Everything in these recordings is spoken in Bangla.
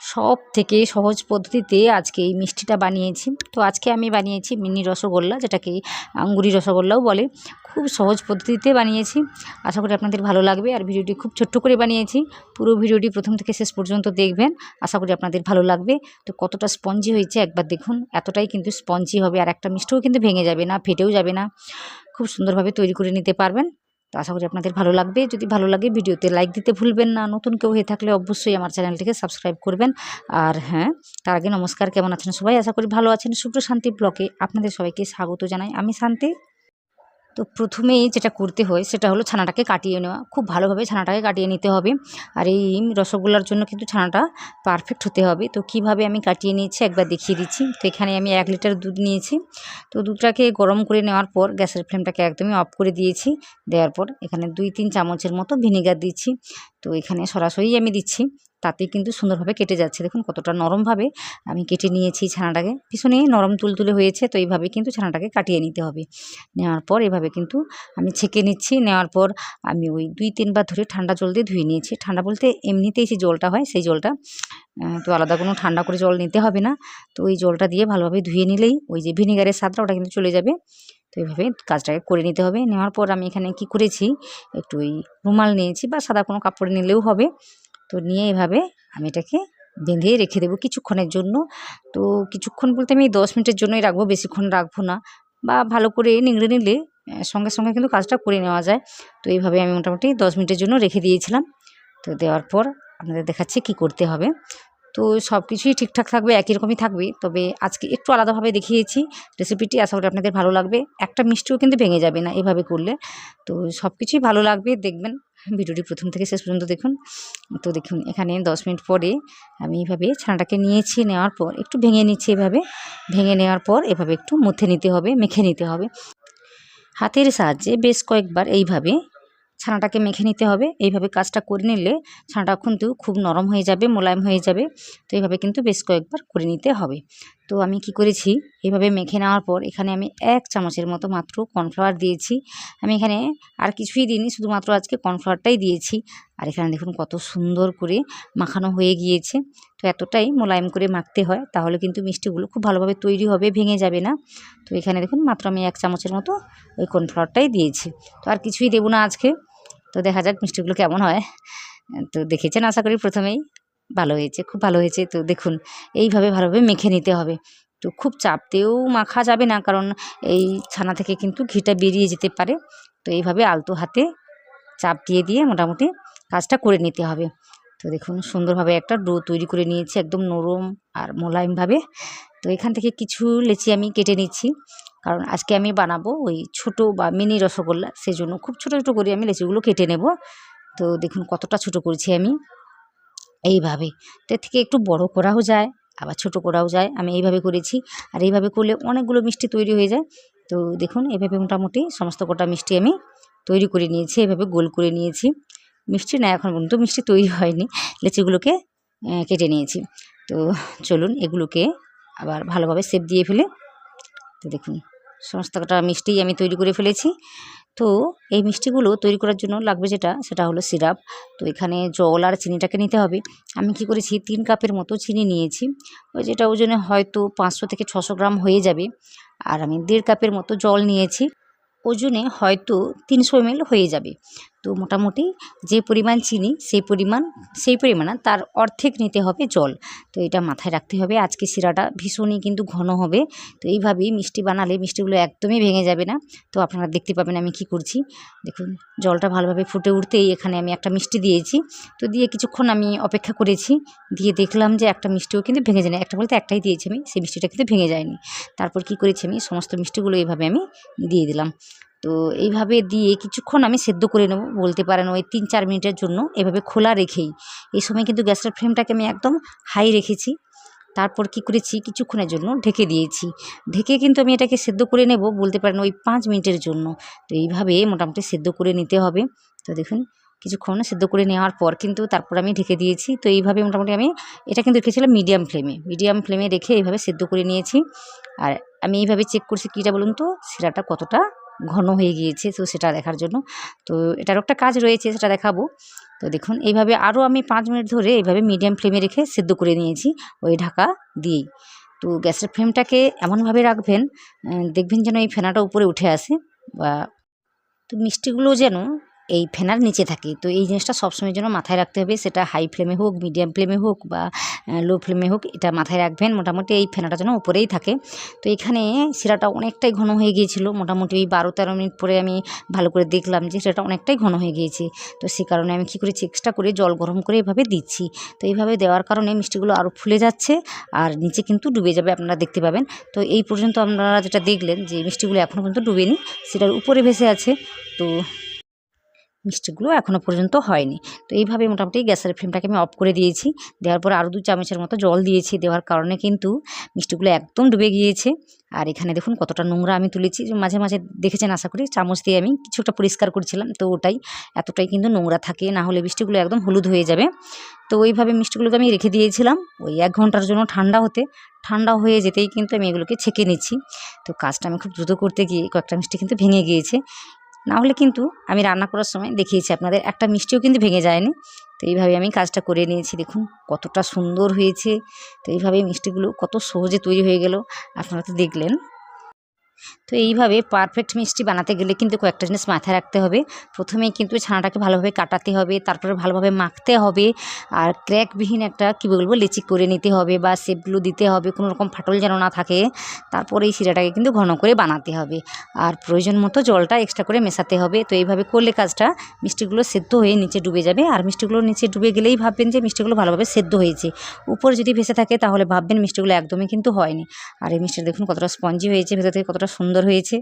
সব থেকে সহজ পদ্ধতিতে আজকে এই মিষ্টিটা বানিয়েছি। তো আজকে আমি বানিয়েছি মিনি রসগোল্লা, যেটাকে আঙ্গুরি রসগোল্লাও বলে। খুব সহজ পদ্ধতিতে বানিয়েছি। আশা করি আপনাদের ভালো লাগবে। আর ভিডিওটি খুব ছোট্ট করে বানিয়েছি। পুরো ভিডিওটি প্রথম থেকে শেষ পর্যন্ত দেখবেন। আশা করি আপনাদের ভালো লাগবে। তো কতটা স্পঞ্জি হয়েছে একবার দেখুন। এতটাই কিন্তু স্পঞ্জি হবে। আর একটা মিষ্টিও কিন্তু ভেঙে যাবে না, ফেটেও যাবে না। খুব সুন্দরভাবে তৈরি করে নিতে পারবেন। তো আশা করি আপনাদের ভালো লাগবে। যদি ভালো লাগে ভিডিওতে লাইক দিতে ভুলবেন না, নতুন কেউ হয়ে থাকলে অবশ্যই আমার চ্যানেলটিকে সাবস্ক্রাইব করবেন। আর হ্যাঁ তার আগে নমস্কার, কেমন আছেন সবাই? আশা করি ভালো আছেন। শুভ্র শান্তি ব্লকে আপনাদের সবাইকে স্বাগত জানাই। আমি শান্তি। তো প্রথমেই যেটা করতে হয় সেটা হলো ছানাটাকে কাটিয়ে নেওয়া। খুব ভালোভাবে ছানাটাকে কাটিয়ে নিতে হবে। আর এই রসগোল্লার জন্য কিন্তু ছানাটা পারফেক্ট হতে হবে। তো কীভাবে আমি কাটিয়ে নিয়েছি একবার দেখিয়ে দিচ্ছি। তো এখানে আমি এক লিটার দুধ নিয়েছি। তো দুধটাকে গরম করে নেওয়ার পর গ্যাসের ফ্লেমটাকে একদমই অফ করে দিয়েছি। দেওয়ার পর এখানে দুই, তিন চামচের মতো ভিনেগার দিচ্ছি। তো এখানে সরাসরি আমি দিচ্ছি। তাতে কিন্তু সুন্দরভাবে কেটে যাচ্ছে। দেখুন কতটা নরমভাবে আমি কেটে নিয়েছি ছানাটাকে। ভীষণই নরম তুলতুলে হয়েছে, তো এইভাবে কিন্তু ছানাটাকে কাটিয়ে নিতে হবে। নেওয়ার পর এভাবে কিন্তু আমি ছেঁকে নিচ্ছি। নেওয়ার পর আমি ওই দুই তিনবার ধরে ঠান্ডা জল দিয়ে ধুয়ে নিয়েছি। ঠান্ডা বলতে এমনিতেই যে জলটা হয়, সেই জলটা তো আলাদা কোনো ঠান্ডা করে জল নিতে হবে না। তো ওই জলটা দিয়ে ভালোভাবে ধুয়ে নিলেই ওই যে ভিনেগারের স্বাদটা ওটা কিন্তু চলে যাবে। তো এইভাবে কাজটাকে করে নিতে হবে। নেওয়ার পর আমি এখানে কি করেছি, একটু ওই রুমাল নিয়েছি বা সাদা কোনো কাপড় নিলেও হবে। তো নিয়ে এভাবে আমি এটাকে বেঁধে রেখে দেবো কিছুক্ষণের জন্য। তো কিছুক্ষণ বলতে আমি দশ মিনিটের জন্যই রাখব, বেশিক্ষণ রাখব না। বা ভালো করে নিংড়ে নিলে সঙ্গে সঙ্গে কিন্তু কাজটা করে নেওয়া যায়। তো এইভাবে আমি মোটামুটি দশ মিনিটের জন্য রেখে দিয়েছিলাম। তো দেওয়ার পর আপনাদের দেখাচ্ছি কি করতে হবে। তো সব কিছুই ঠিকঠাক থাকবে, একই রকমই থাকবে। তবে আজকে একটু আলাদাভাবে দেখিয়েছি রেসিপিটি আশা করি আপনাদের ভালো লাগবে। একটা মিষ্টিও কিন্তু ভেঙে যাবে না এভাবে করলে। তো সব কিছুই ভালো লাগবে, দেখবেন। ভিডিওটি প্রথম থেকে শেষ পর্যন্ত দেখুন। তো দেখুন, এখানে দশ মিনিট পরে আমি এইভাবে ছানাটাকে নিয়েছি, নেওয়ার পর একটু ভেঙে নিচ্ছি এভাবে। ভেঙে নেওয়ার পর এভাবে একটু মুথে নিতে হবে, মেখে নিতে হবে। হাতের সাহায্যে বেশ কয়েকবার এইভাবে ছানাটাকে মেখে নিতে হবে। এইভাবে কাজটা করে নিলে ছানাটা কিন্তু খুব নরম হয়ে যাবে, মোলায়েম হয়ে যাবে। তো এইভাবে কিন্তু বেশ কয়েকবার করে নিতে হবে। তো আমি কি করেছি? এইভাবে মেখে নেওয়ার পর এখানে আমি এক চামচের মতো মাত্র কর্নফ্লাওয়ার দিয়েছি। আমি এখানে আর কিছুই দিইনি, শুধুমাত্র আজকে কর্নফ্লাওয়ারটাই দিয়েছি। আর এখানে দেখুন কত সুন্দর করে মাখানো হয়ে গিয়েছে। তো এতটাই মোলায়েম করে মাখতে হয়, তাহলে কিন্তু মিষ্টিগুলো খুব ভালোভাবে তৈরি হবে, ভেঙে যাবে না। তো এখানে দেখুন মাত্র আমি এক চামচের মতো ওই কর্নফ্লাওয়ারটাই দিয়েছি। তো আর কিছুই দেবো না আজকে। তো দেখা যাক মিষ্টিগুলো কেমন হয়। তো দেখেছেন, আশা করি প্রথমেই ভালো হয়েছে, খুব ভালো হয়েছে। তো দেখুন, এইভাবে ভালোভাবে মেখে নিতে হবে। তো খুব চাপতেও মাখা যাবে না, কারণ এই ছানা থেকে কিন্তু ঘিটা বেরিয়ে যেতে পারে। তো এইভাবে আলতো হাতে চাপ দিয়ে দিয়ে মোটামুটি কাজটা করে নিতে হবে। তো দেখুন, সুন্দরভাবে একটা ডো তৈরি করে নিয়েছি, একদম নরম আর মোলায়েমভাবে। তো এখান থেকে কিছু লেচি আমি কেটে নিচ্ছি। কারণ আজকে আমি বানাবো ওই ছোটো বা মিনি রসগোল্লা সেই জন্য খুব ছোটো ছোটো করে আমি লেচিগুলো কেটে নেব। তো দেখুন কতটা ছোট করেছি আমি। এইভাবে। তো থেকে একটু বড় করাও যায়, আবার ছোট করাও যায়। আমি এইভাবে করেছি। আর এইভাবে করলে অনেকগুলো মিষ্টি তৈরি হয়ে যায়। তো দেখুন এভাবে মোটামুটি সমস্ত কটা মিষ্টি আমি তৈরি করে নিয়েছি, এভাবে গোল করে নিয়েছি। মিষ্টি না, এখন পর্যন্ত মিষ্টি তৈরি হয়নি। লেচিগুলোকে কেটে নিয়েছি। তো চলুন এগুলোকে আবার ভালোভাবে সেপ দিয়ে ফেলে। তো দেখুন সমস্ত কটা মিষ্টি আমি তৈরি করে ফেলেছি। তো এই মিষ্টিগুলো তৈরি করার জন্য লাগবে যেটা, সেটা হলো সিরাপ। তো এখানে জল আর চিনিটাকে নিতে হবে। আমি কি করেছি, তিন কাপের মতো চিনি নিয়েছি। ওই যেটা ওজনে হয়তো পাঁচশো থেকে ছশো গ্রাম হয়ে যাবে। আর আমি দেড় কাপের মতো জল নিয়েছি। ওজনে হয়তো তিনশো এমএল হয়ে যাবে। তো মোটামুটি যে পরিমাণ চিনি, সেই পরিমাণ সেই পরিমাণ তার অর্ধেক নিতে হবে জল। তো এটা মাথায় রাখতে হবে। আজকে শিরাটা ভীষণই কিন্তু ঘন হবে। তো এইভাবেই মিষ্টি বানালে মিষ্টিগুলো একদমই ভেঙে যাবে না। তো আপনারা দেখতে পাবেন আমি কি করছি। দেখুন, জলটা ভালোভাবে ফুটে উঠতেই এখানে আমি একটা মিষ্টি দিয়েছি। তো দিয়ে কিছুক্ষণ আমি অপেক্ষা করেছি। দিয়ে দেখলাম যে একটা মিষ্টিও কিন্তু ভেঙে যায় না। একটা বলতে একটাই দিয়েছি আমি, সেই মিষ্টিটা কিন্তু ভেঙে যায়নি। তারপর কি করেছি আমি, সমস্ত মিষ্টিগুলো এইভাবে আমি দিয়ে দিলাম। তো এইভাবে দিয়ে কিছুক্ষণ আমি সেদ্ধ করে নেব, বলতে পারেন ওই তিন চার মিনিটের জন্য এভাবে খোলা রেখেই। এই সময় কিন্তু গ্যাসের ফ্লেমটাকে আমি একদম হাই রেখেছি। তারপর কি করেছি? কিছুক্ষণের জন্য ঢেকে দিয়েছি। ঢেকে কিন্তু আমি এটাকে সেদ্ধ করে নেব, বলতে পারেন ওই পাঁচ মিনিটের জন্য। তো এইভাবে মোটামুটি সেদ্ধ করে নিতে হবে। তো দেখুন কিছুক্ষণ সেদ্ধ করে নেওয়ার পর কিন্তু তারপর আমি ঢেকে দিয়েছি। তো এইভাবে মোটামুটি আমি এটা কিন্তু রেখেছিলাম মিডিয়াম ফ্লেমে মিডিয়াম ফ্লেমে রেখে এইভাবে সেদ্ধ করে নিয়েছি। আর আমি এইভাবে চেক করছি কীটা বলুন তো? শিরাটা কতটা ঘন হয়ে গিয়েছে, তো সেটা দেখার জন্য। তো এটার একটা কাজ রয়েছে, সেটা দেখাবো। তো দেখুন, এইভাবে আরও আমি পাঁচ মিনিট ধরে এইভাবে মিডিয়াম ফ্লেমে রেখে সেদ্ধ করে নিয়েছি ওই ঢাকা দিয়েই। তো গ্যাসের ফ্লেমটাকে এমনভাবে রাখবেন দেখবেন যেন এই ফেনাটা উপরে উঠে আসে বা তো মিষ্টিগুলো যেন এই ফেনার নিচে থাকে। তো এই জিনিসটা সবসময়ের জন্য মাথায় রাখতে হবে। সেটা হাই ফ্লেমে হোক মিডিয়াম ফ্লেমে হোক বা লো ফ্লেমে হোক, এটা মাথায় রাখবেন। মোটামুটি এই ফেনাটা যেন উপরেই থাকে। তো এখানে শিরাটা অনেকটাই ঘন হয়ে গিয়েছিল। মোটামুটি ওই বারো তেরো মিনিট পরে আমি ভালো করে দেখলাম যে সেটা অনেকটাই ঘন হয়ে গিয়েছে। তো সে কারণে আমি কী করেছি এক্সট্রা করে জল গরম করে এভাবে দিচ্ছি। তো এইভাবে দেওয়ার কারণে মিষ্টিগুলো আরও ফুলে যাচ্ছে আর নিচে কিন্তু ডুবে যাবে আপনারা দেখতে পাবেন। তো এই পর্যন্ত আপনারা যেটা দেখলেন যে মিষ্টিগুলো এখনও পর্যন্ত ডুবেনি, সেটার উপরে ভেসে আছে। তো মিষ্টিগুলো এখনও পর্যন্ত হয়নি। তো এইভাবে মোটামুটি গ্যাসের ফ্লেমটাকে আমি অফ করে দিয়েছি। দেওয়ার পর আরও দু চামচের মতো জল দিয়েছি। দেওয়ার কারণে কিন্তু মিষ্টিগুলো একদম ডুবে গিয়েছে। আর এখানে দেখুন কতটা নোংরা আমি তুলেছি। মাঝে মাঝে দেখেছেন আশা করি, চামচ দিয়ে আমি কিছু একটা পরিষ্কার করছিলাম। তো ওটাই, এতটাই কিন্তু নোংরা থাকে। না হলে মিষ্টিগুলো একদম হলুদ হয়ে যাবে। তো ওইভাবে মিষ্টিগুলোকে আমি রেখে দিয়েছিলাম। ওই এক ঘণ্টার জন্য ঠান্ডা হতে, ঠান্ডা হয়ে যেতেই কিন্তু আমি এগুলোকে ছেঁকে নিচ্ছি। তো কাজটা আমি খুব দ্রুত করতে গিয়ে কয়েকটা মিষ্টি কিন্তু ভেঙে গিয়েছে। না হলে কিন্তু আমি রান্না করার সময় দেখিয়েছি আপনাদের, একটা মিষ্টিও কিন্তু ভেঙে যায়নি। তো এইভাবে আমি কাজটা করে নিয়েছি, দেখুন কতটা সুন্দর হয়েছে। তো এইভাবে মিষ্টিগুলো কত সহজে তৈরি হয়ে গেল, আপনারা তো দেখলেন। তো এইভাবে পারফেক্ট মিষ্টি বানাতে গেলে কিন্তু কয়েকটা জিনিস মাথায় রাখতে হবে। প্রথমে কিন্তু ছানাটাকে ভালোভাবে কাটাতে হবে, তারপরে ভালোভাবে মাখতে হবে আর ক্র্যাকবিহীন একটা কী বলব, লেচি করে নিতে হবে বা সেপগুলো দিতে হবে, কোনো রকম ফাটল যেন না থাকে। তারপরে এই শিরাটাকে কিন্তু ঘন করে বানাতে হবে আর প্রয়োজন মতো জলটা এক্সট্রা করে মেশাতে হবে। তো এইভাবে করলে কাজটা মিষ্টিগুলো সেদ্ধ হয়ে নিচে ডুবে যাবে আর মিষ্টিগুলো নিচে ডুবে গেলেই ভাববেন যে মিষ্টিগুলো ভালোভাবে সেদ্ধ হয়েছে। উপর যদি ভেসে থাকে তাহলে ভাববেন মিষ্টিগুলো একদমই কিন্তু হয়নি। আর এই মিষ্টিটা দেখুন কতটা স্পঞ্জি হয়েছে, ভেতর থেকে কতটা সুন্দর হয়েছে।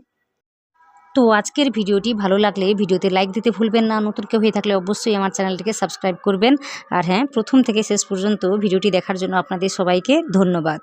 তো আজকের ভিডিওটি ভালো লাগলে ভিডিওতে লাইক দিতে ভুলবেন না। নতুন কেউ হয়ে থাকলে অবশ্যই আমার চ্যানেলটিকে সাবস্ক্রাইব করবেন। আর হ্যাঁ প্রথম থেকে শেষ পর্যন্ত ভিডিওটি দেখার জন্য আপনাদের সবাইকে ধন্যবাদ।